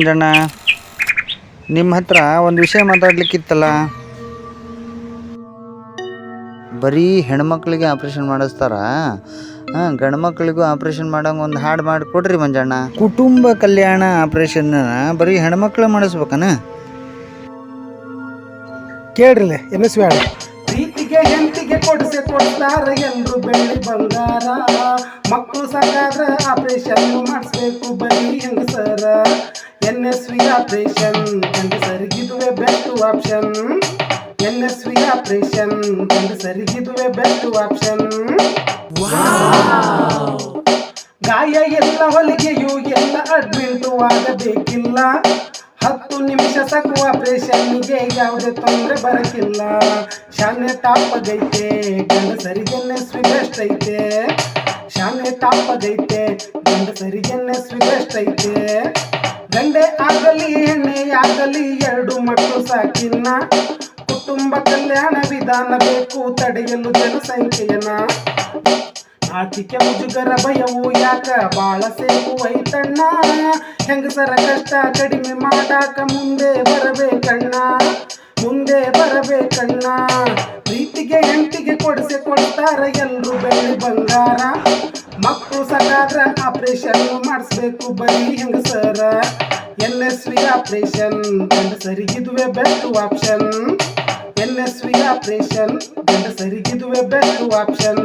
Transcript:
ಜಣ್ಣ ನಿಮ್ಮ ಹತ್ರ ಒಂದು ವಿಷಯ ಮಾತಾಡ್ಲಿಕ್ಕಿತ್ತಲ್ಲ? ಬರೀ ಹೆಣ್ಮಕ್ಳಿಗೆ ಆಪ್ರೇಷನ್ ಮಾಡಿಸ್ತಾರ? ಹಾಂ ಗಂಡು ಮಕ್ಳಿಗೂ ಆಪ್ರೇಷನ್ ಮಾಡಂಗೆ ಒಂದು ಹಾಡು ಮಾಡಿ ಕೊಡ್ರಿ ಮಂಜಣ್ಣ. ಕುಟುಂಬ ಕಲ್ಯಾಣ ಆಪ್ರೇಷನ್ ಬರೀ ಹೆಣ್ಮಕ್ಳು ಮಾಡಿಸ್ಬೇಕನ? ಕೇಳ್ರಿಲ್ಲ ಎನ್ ಎಸ್ ಕೊಡಿಸಿ ಕೊಡ್ತಾರ ಎಲ್ರು ಬೆಳ್ಳಿ ಬಂಗಾರ. ಮಕ್ಕಳು ಸಾಕಾದ್ರ ಆಪರೇಷನ್ ಮಾಡಿಸ್ಬೇಕು ಬರೀ ಹೆಂಗಸರ N S V operation ಗಂಡಸರಿಗಿದುವೆ best option N S V operation ಗಂಡಸರಿಗಿದುವೆ best option ಗಾಯ ಎಲ್ಲ ಹೊಲಿಗೆಯು ಎಲ್ಲ ಅಡ್ಮಿಂಟು ಆಗಬೇಕಿಲ್ಲ. ಹತ್ತು ನಿಮಿಷ ತಗುವ ಆಪರೇಷನ್ಗೆ ಯಾವುದೇ ತೊಂದರೆ ಬರಕಿಲ್ಲ. ಶಾನೆ ತಾಪದೈತೆ ಗಂಡ ಸರಿಗೆನ್ನೆ ಸ್ವಿಗಷ್ಟ ಐತೆ. ಶಾನೆ ತಾಪದೈತೆ ಗಂಡ ಸರಿಗೆನ್ನೆ ಸ್ವಿಗಷ್ಟ ಐತೆ. ಗಂಡೆ ಆಗಲಿ ಎಣ್ಣೆ ಆಗಲಿ, ಎರಡು ಮಕ್ಕಳು ಸಾಕಿನ್ನ. ಕುಟುಂಬ ಕಲ್ಯಾಣ ವಿಧಾನ ಬೇಕು, ತಡೆಯಲು ಜನಸಂಖ್ಯೆಯನ್ನ. ಆಟಿಕೆ ಮುಜುಗರ ಭಯವು ಯಾಕ ಬಾಳ ಸೇವು ಐತಣ್ಣ? ಹೆಂಗಸರ ಕಷ್ಟ ಕಡಿಮೆ ಮಾಡಾಕ ಮುಂದೆ ಬರಬೇಕಣ್ಣ? ಮುಂದೆ ಬರಬೇಕಣ್ಣ? ಪ್ರೀತಿಗೆ ಹೆಂಡತಿಗೆ ಕೊಡಿಸಿ ಕೊಡ್ತಾರ ಎಲ್ರು ಬೆಳ್ಳಿ ಬಂಗಾರ. ಮಕ್ಕಳು ಸಕಾದ್ರ ಆಪರೇಷನ್ ಮಾಡಿಸ್ಬೇಕು ಬರೀ ಹೆಂಗಸರ. N S V operation ಗಂಡಸರಿಗಿದುವೆ best option N S V operation ಗಂಡಸರಿಗಿದುವೆ best option